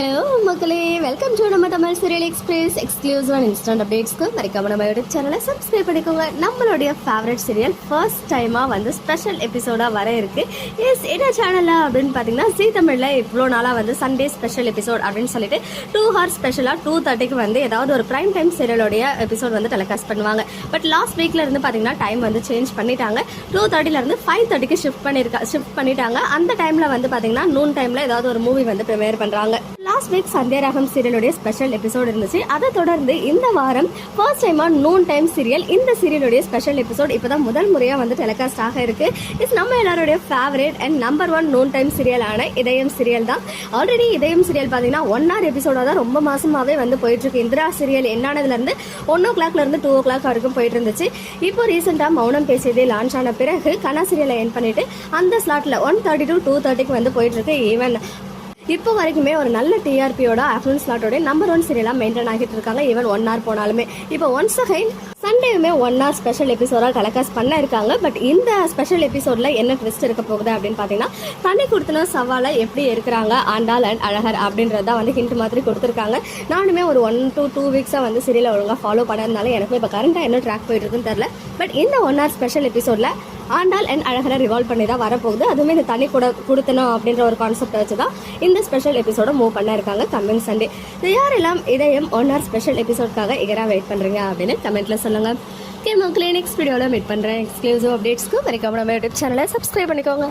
Hello மக்களே welcome to நம்ம Tamil serial express exclusive and instant அப்டேட்ஸ்க்கு மறக்காம நம்ம யூடியூப் சேனலை சப்ஸ்கிரைப் பண்ணிக்கோங்க. நம்மளுடைய ஃபேவரட் சீரியல் ஃபர்ஸ்ட் டைமாக வந்து ஸ்பெஷல் எபிசோடாக வர இருக்கு. எஸ் என்ன சேனலில் அப்படின்னு பார்த்தீங்கன்னா ஜி தமிழில் இவ்வளோ நாளாக வந்து சண்டே ஸ்பெஷல் எபிசோட் அப்படின்னு சொல்லிட்டு டூ ஹார் ஸ்பெஷலாக டூ தேர்ட்டிக்கு வந்து ஏதாவது ஒரு ப்ரைம் டைம் சீரியலோடைய எபிசோட் வந்து டெலிகாஸ்ட் பண்ணுவாங்க. பட் லாஸ்ட் வீக்கில் இருந்து பார்த்தீங்கன்னா டைம் வந்து சேஞ்ச் பண்ணிட்டாங்க. டூ தேர்ட்டிலேருந்து ஃபைவ் தேர்ட்டிக்கு ஷிஃப்ட் பண்ணியிருக்கா ஷிஃப்ட் பண்ணிட்டாங்க. அந்த டைமில் வந்து பார்த்தீங்கன்னா நூன் டைமில் ஏதாவது ஒரு மூவி வந்து ப்ரிமியர் பண்ணுறாங்க லாஸ்ட் வீக் சந்தியாராகம் சீரியலுடைய ஸ்பெஷல் எபிசோட் இருந்துச்சு. அதை தொடர்ந்து இந்த வாரம் ஃபர்ஸ்ட் டைமா நூன் டைம் சீரியல் இந்த சீரியலுடைய ஸ்பெஷல் எபிசோட் இப்போதான் முதல் முறையா வந்து டெலிகாஸ்ட் ஆக இருக்கு. இஸ் நம்ம எல்லாருடைய favourite and number one noon time சீரியலான Idhayam serial தான். ஆல்ரெடி இதயம் சீரியல் பார்த்தீங்கன்னா ஒன் ஹவர் எபிசோட தான் ரொம்ப மாசமாவே வந்து போயிட்டு இருக்கு. இந்திரா சீரியல் என்னானதுல இருந்து ஒன் ஓ கிளாக்ல இருந்து டூ ஓ கிளாக் வரைக்கும் போயிட்டு இருந்துச்சு. இப்போ ரீசெண்டாக மௌனம் பேசியதே லான்ச் ஆன பிறகு கனா சீரியலை என் பண்ணிட்டு அந்த ஸ்லாட்ல ஒன் தேர்ட்டி டு டூ தேர்ட்டிக்கு வந்து போயிட்டு இருக்கு. ஈவன் இப்போ வரைக்குமே ஒரு நல்ல டிஆர்பியோட ஆஃப்டர்நூன் ஸ்லாட்டோட நம்பர் ஒன் சீரியலாக மெயின்டைன் ஆகிட்டு இருக்காங்க. ஈவன் ஒன் ஹவர் போனாலுமே. இப்போ ஒன்ஸ் அகைன் சண்டேவுமே ஒன் ஹவர் ஸ்பெஷல் எபிசோடாக டெலகாஸ்ட் பண்ண இருக்காங்க. பட் இந்த ஸ்பெஷல் எபிசோடில் என்ன ட்விஸ்ட் இருக்க போகுது அப்படின்னு பார்த்தீங்கன்னா தண்ணி கொடுத்தன சவாலை எப்படி இருக்கிறாங்க ஆண்டாள் அண்ட் அழகர் அப்படின்றத வந்து ஹிண்ட் மாதிரி கொடுத்துருக்காங்க. நானுமே ஒரு ஒன் டூ டூ வீக்ஸாக வந்து சீரியலை ஒழுங்காக ஃபாலோ பண்ணதுனால எனக்கு இப்போ கரண்ட்டாக என்ன ட்ராக் போயிட்டு இருக்குன்னு தெரில பட் இந்த ஒன் ஹவர் ஸ்பெஷல் எபிசோடில் ஆண்டாள் அண்ட் அழகரை ரிவால்வ் பண்ணி தான் வரப்போகுது. அதுவுமே இந்த தண்ணி கூட கொடுத்தணும் அப்படின்ற ஒரு கான்செப்டை வச்சு தான் இந்த ஸ்பெஷல் எபிசோட மூவ் பண்ண இருக்காங்க கம்மிங் சண்டே யாரெல்லாம் இதயம் ஒன் ஹவர் ஸ்பெஷல் எபிசோட்காக எகரா வெயிட் பண்ணுறீங்க அப்படின்னு கமெண்ட்ல சொல்லுங்க. ஓகே மக்களே நெக்ஸ்ட் வீடியோவில் மீட் பண்ணுறேன் எக்ஸ்க்ளூசிவ் அப்டேட்ஸ்க்கு வரைக்கும் நம்ம யூடியூப் சேனலை சப்ஸ்கிரைப் பண்ணிக்கோங்க.